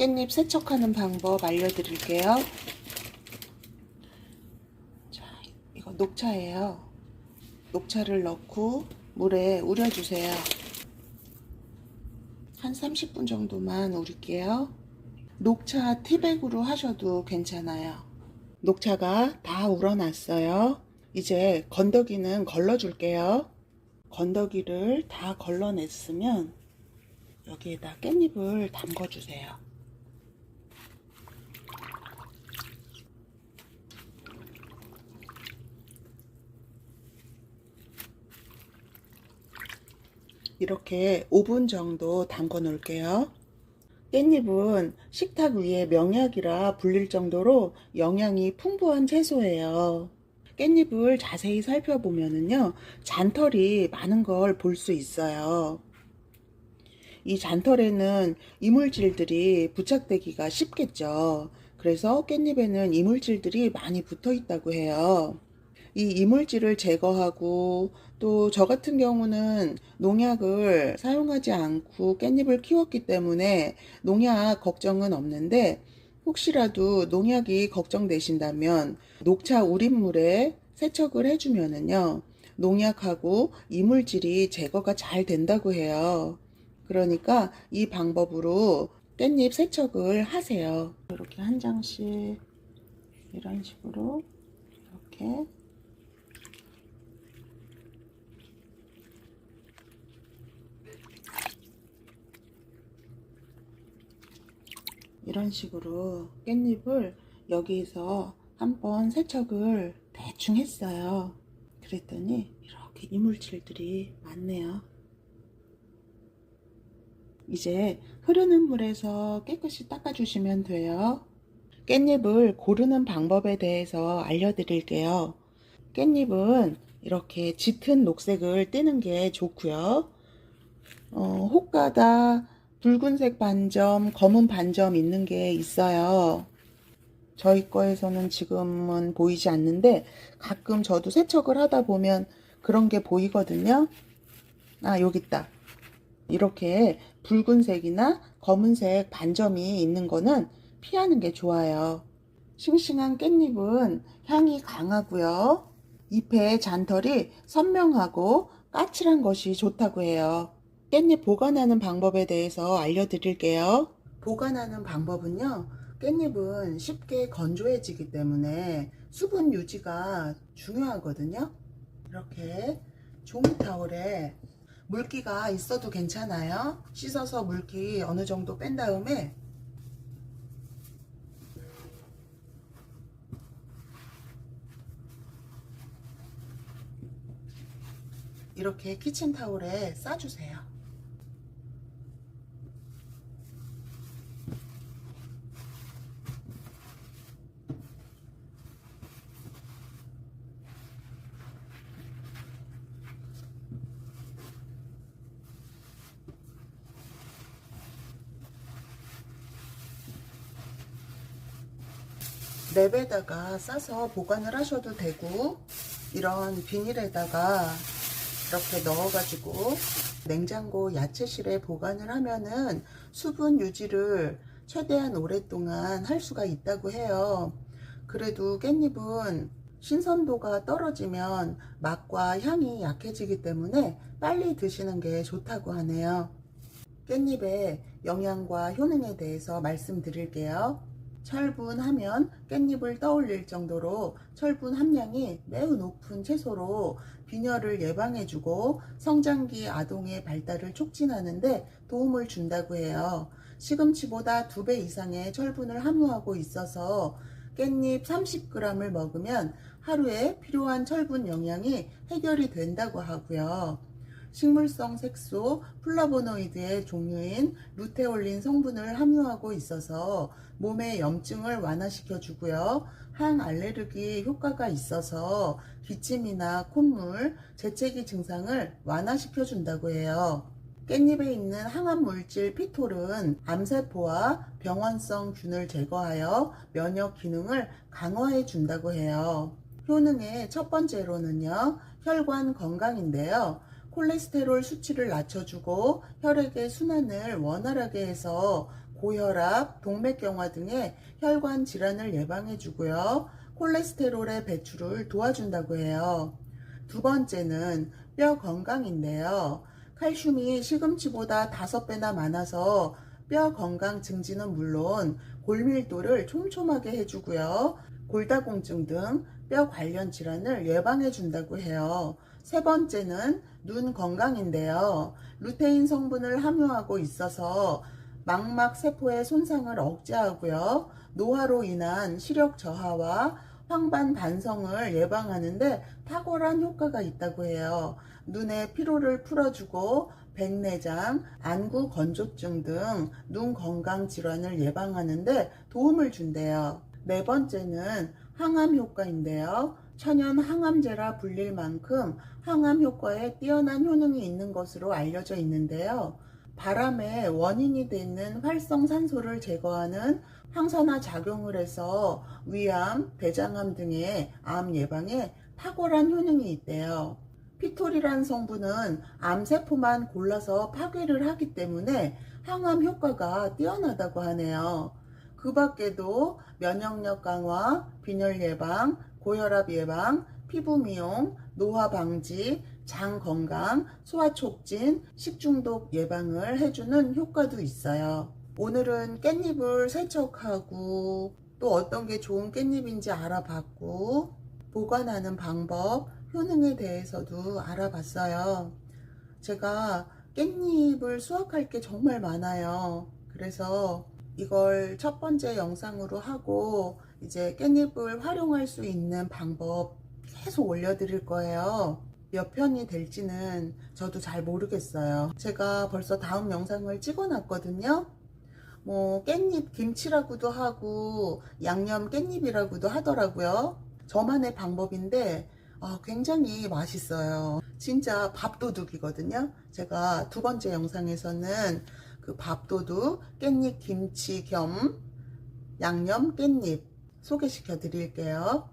깻잎 세척하는 방법 알려드릴게요. 자, 이거 녹차예요. 녹차를 넣고 물에 우려주세요. 한 30분 정도만 우릴게요. 녹차 티백으로 하셔도 괜찮아요. 녹차가 다 우러났어요. 이제 건더기는 걸러줄게요. 건더기를 다 걸러냈으면 여기에다 깻잎을 담궈주세요. 이렇게 5분 정도 담궈 놓을게요. 깻잎은 식탁 위에 명약이라 불릴 정도로 영양이 풍부한 채소예요. 깻잎을 자세히 살펴보면은요, 잔털이 많은 걸 볼 수 있어요. 이 잔털에는 이물질들이 부착되기가 쉽겠죠. 그래서 깻잎에는 이물질들이 많이 붙어 있다고 해요. 이 이물질을 제거하고 또 저 같은 경우는 농약을 사용하지 않고 깻잎을 키웠기 때문에 농약 걱정은 없는데 혹시라도 농약이 걱정되신다면 녹차 우린물에 세척을 해주면은요 농약하고 이물질이 제거가 잘 된다고 해요. 그러니까 이 방법으로 깻잎 세척을 하세요. 이렇게 한 장씩 이런 식으로 이렇게 이런 식으로 깻잎을 여기서 한번 세척을 대충 했어요. 그랬더니 이렇게 이물질들이 많네요. 이제 흐르는 물에서 깨끗이 닦아주시면 돼요. 깻잎을 고르는 방법에 대해서 알려드릴게요. 깻잎은 이렇게 짙은 녹색을 떼는 게 좋고요. 어, 혹가다 붉은색 반점, 검은 반점 있는 게 있어요. 저희 거에서는 지금은 보이지 않는데 가끔 저도 세척을 하다 보면 그런 게 보이거든요. 아, 여기 있다. 이렇게 붉은색이나 검은색 반점이 있는 거는 피하는 게 좋아요. 싱싱한 깻잎은 향이 강하고요. 잎의 잔털이 선명하고 까칠한 것이 좋다고 해요. 깻잎 보관하는 방법에 대해서 알려드릴게요. 보관하는 방법은요. 깻잎은 쉽게 건조해지기 때문에 수분 유지가 중요하거든요. 이렇게 종이 타월에 물기가 있어도 괜찮아요. 씻어서 물기 어느 정도 뺀 다음에 이렇게 키친타올에 싸주세요. 랩에다가 싸서 보관을 하셔도 되고 이런 비닐에다가 이렇게 넣어가지고 냉장고 야채실에 보관을 하면은 수분 유지를 최대한 오랫동안 할 수가 있다고 해요. 그래도 깻잎은 신선도가 떨어지면 맛과 향이 약해지기 때문에 빨리 드시는 게 좋다고 하네요. 깻잎의 영양과 효능에 대해서 말씀드릴게요. 철분하면 깻잎을 떠올릴 정도로 철분 함량이 매우 높은 채소로 빈혈을 예방해주고 성장기 아동의 발달을 촉진하는데 도움을 준다고 해요. 시금치보다 2배 이상의 철분을 함유하고 있어서 깻잎 30g을 먹으면 하루에 필요한 철분 영양이 해결이 된다고 하고요. 식물성 색소 플라보노이드의 종류인 루테올린 성분을 함유하고 있어서 몸의 염증을 완화시켜 주고요. 항 알레르기 효과가 있어서 기침이나 콧물, 재채기 증상을 완화시켜 준다고 해요. 깻잎에 있는 항암 물질 피톨은 암세포와 병원성 균을 제거하여 면역 기능을 강화해 준다고 해요. 효능의 첫 번째로는요, 혈관 건강인데요. 콜레스테롤 수치를 낮춰주고 혈액의 순환을 원활하게 해서 고혈압, 동맥경화 등의 혈관 질환을 예방해 주고요. 콜레스테롤의 배출을 도와준다고 해요. 두 번째는 뼈 건강인데요. 칼슘이 시금치보다 5배나 많아서 뼈 건강 증진은 물론 골밀도를 촘촘하게 해주고요. 골다공증 등 뼈 관련 질환을 예방해 준다고 해요. 세 번째는 눈 건강인데요. 루테인 성분을 함유하고 있어서 망막 세포의 손상을 억제하고요. 노화로 인한 시력 저하와 황반 반성을 예방하는데 탁월한 효과가 있다고 해요. 눈의 피로를 풀어주고 백내장, 안구 건조증 등 눈 건강 질환을 예방하는데 도움을 준대요. 네 번째는 항암 효과인데요. 천연 항암제라 불릴 만큼 항암 효과에 뛰어난 효능이 있는 것으로 알려져 있는데요. 바람의 원인이 되는 활성산소를 제거하는 항산화 작용을 해서 위암, 대장암 등의 암 예방에 탁월한 효능이 있대요. 피톨이란 성분은 암세포만 골라서 파괴를 하기 때문에 항암 효과가 뛰어나다고 하네요. 그 밖에도 면역력 강화, 빈혈 예방, 고혈압 예방, 피부 미용, 노화 방지, 장 건강, 소화 촉진, 식중독 예방을 해주는 효과도 있어요. 오늘은 깻잎을 세척하고 또 어떤 게 좋은 깻잎인지 알아봤고 보관하는 방법, 효능에 대해서도 알아봤어요. 제가 깻잎을 수확할 게 정말 많아요. 그래서 이걸 첫 번째 영상으로 하고 이제 깻잎을 활용할 수 있는 방법 계속 올려드릴 거예요. 몇 편이 될지는 저도 잘 모르겠어요. 제가 벌써 다음 영상을 찍어 놨거든요. 뭐 깻잎 김치라고도 하고 양념 깻잎이라고도 하더라고요. 저만의 방법인데 아, 굉장히 맛있어요. 진짜 밥도둑이거든요. 제가 두 번째 영상에서는 그 밥도둑 깻잎 김치 겸 양념 깻잎 소개시켜 드릴게요.